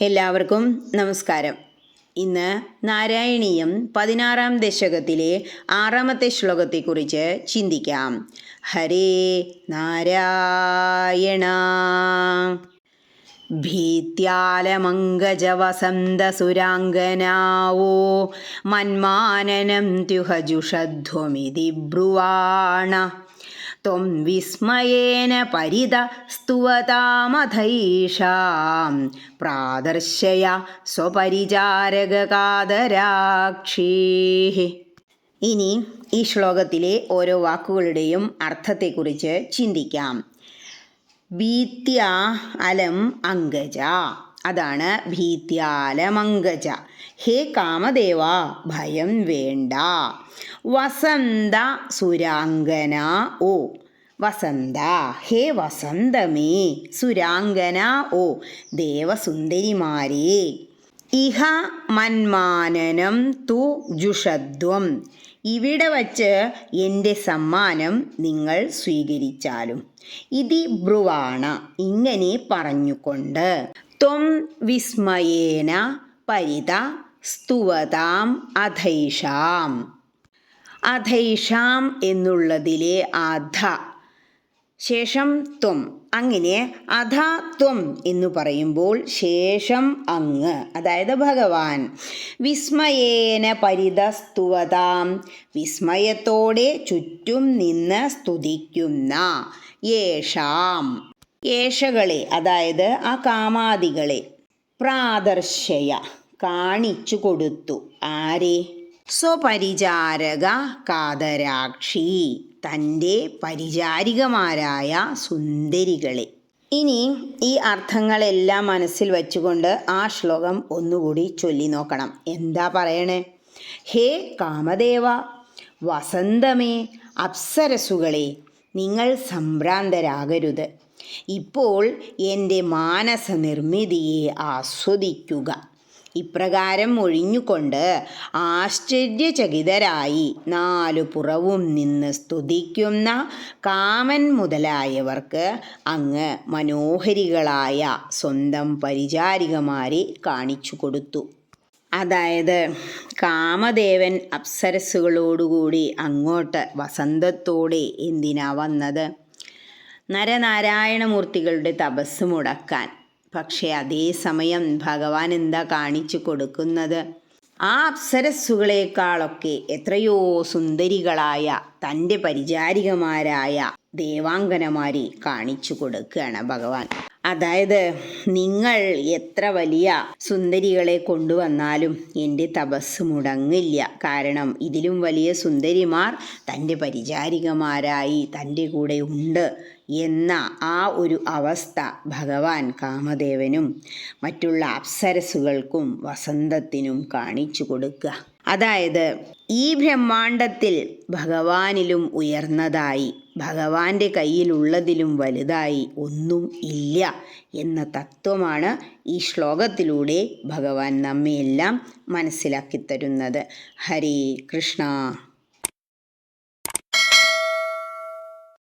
എല്ലാവർക്കും നമസ്കാരം. ഇന്ന് നാരായണീയം പതിനാറാം ദശകത്തിലെ ആറാമത്തെ ശ്ലോകത്തെക്കുറിച്ച് ചിന്തിക്കാം. ഹരേ നാരായണ. ഭീത്യാലമംഗജവസന്തസുരാംഗനാവോ മന്മാനനം ത്യുഹജുഷധ്വമിതി ബ്രുവാണ. ത്വം വിസ്മയേന പരിത സ്തുവതാമധൈഷാം പ്രാദർശയ സ്വപരിചാരകാദരാക്ഷീ ഇനി ഈ ശ്ലോകത്തിലെ ഓരോ വാക്കുകളുടെയും അർത്ഥത്തെക്കുറിച്ച് ചിന്തിക്കാം. ഭീത്യ അലം അങ്കജ അതാണ് ഭീത്യാലമങ്കജ ഹേ കാമദേവ ഭയം വേണ്ട. വസന്ത സുരാംഗന ഓ. വസന്ത ഹേ വസന്തമേ സുരാംഗന ഓ. ദേവസുന്ദരിമാരേ. ഇഹ മന്മാനനം തു ജുഷദ്വം ഇവിടെ വച്ച് എന്റെ സമ്മാനം നിങ്ങൾ സ്വീകരിച്ചാലും. ഇതി ബ്രുവാണ ഇങ്ങനെ പറഞ്ഞുകൊണ്ട്. ത്വം വിസ്മയേന പരിത സ്തുവതാം അധൈഷാം. അധൈഷാം എന്നുള്ളതിലെ അധ. ശേഷം ത്വം. അങ്ങനെ അധ ത്വം എന്ന് പറയുമ്പോൾ ശേഷം അങ്ങ്. അതായത് ഭഗവാൻ. വിസ്മയേന പരിതസ്തുവതാം വിസ്മയത്തോടെ ചുറ്റും നിന്ന് സ്തുതിക്കുന്ന യേഷാം. യേഷകളെ അതായത് ആ കാമാദികളെ പ്രാദർശയ കാണിച്ചു കൊടുത്തു. ആരെ? സ്വപരിചാരക കാതരാക്ഷി തന്റെ പരിചാരികമാരായ സുന്ദരികളെ. ഇനി ഈ അർത്ഥങ്ങളെല്ലാം മനസ്സിൽ വച്ചുകൊണ്ട് ആ ശ്ലോകം ഒന്നുകൂടി ചൊല്ലി നോക്കണം. എന്താ പറയണേ? ഹേ കാമദേവ വസന്തമേ അപ്സരസുകളെ നിങ്ങൾ സംഭ്രാന്തരാകരുത്. ഇപ്പോൾ എന്റെ മാനസ നിർമ്മിതിയെ ആസ്വദിക്കുക. ഇപ്രകാരം ഒഴിഞ്ഞുകൊണ്ട് ആശ്ചര്യചകിതരായി നാലു പുറവും നിന്ന് സ്തുതിക്കുന്ന കാമൻ മുതലായവർക്ക് അങ്ങ് മനോഹരികളായ സ്വന്തം പരിചാരികമാരെ കാണിച്ചു കൊടുത്തു. അതായത് കാമദേവൻ അപ്സരസ്സുകളോടുകൂടി അങ്ങോട്ട് വസന്തത്തോടെ എന്തിനാ വന്നത്? നരനാരായണമൂർത്തികളുടെ തപസ് മുടക്കാൻ. പക്ഷേ അതേസമയം ഭഗവാൻ എന്താ കാണിച്ചു കൊടുക്കുന്നത്? ആ അപ്സരസ്സുകളെക്കാളൊക്കെ എത്രയോ സുന്ദരികളായ തന്റെ പരിചാരികമാരായ ദേവാംഗനമാരെ കാണിച്ചു കൊടുക്കുകയാണ് ഭഗവാൻ. അതായത് നിങ്ങൾ എത്ര വലിയ സുന്ദരികളെ കൊണ്ടുവന്നാലും എന്റെ തപസ് മുടങ്ങില്ല. കാരണം ഇതിലും വലിയ സുന്ദരിമാർ തന്റെ പരിചാരികമാരായി തന്റെ കൂടെ ഉണ്ട് എന്ന ആ ഒരു അവസ്ഥ ഭഗവാൻ കാമദേവനും മറ്റുള്ള അപ്സരസുകൾക്കും വസന്തത്തിനും കാണിച്ചു കൊടുക്കുക. അതായത് ഈ ബ്രഹ്മാണ്ടത്തിൽ ഭഗവാനിലും ഉയർന്നതായി ഭഗവാന്റെ കയ്യിലുള്ളതിലും വലുതായി ഒന്നും ഇല്ല എന്ന തത്വമാണ് ഈ ശ്ലോകത്തിലൂടെ ഭഗവാൻ നമ്മയെല്ലാം മനസ്സിലാക്കി തരുന്നത് ഹരേ കൃഷ്ണ.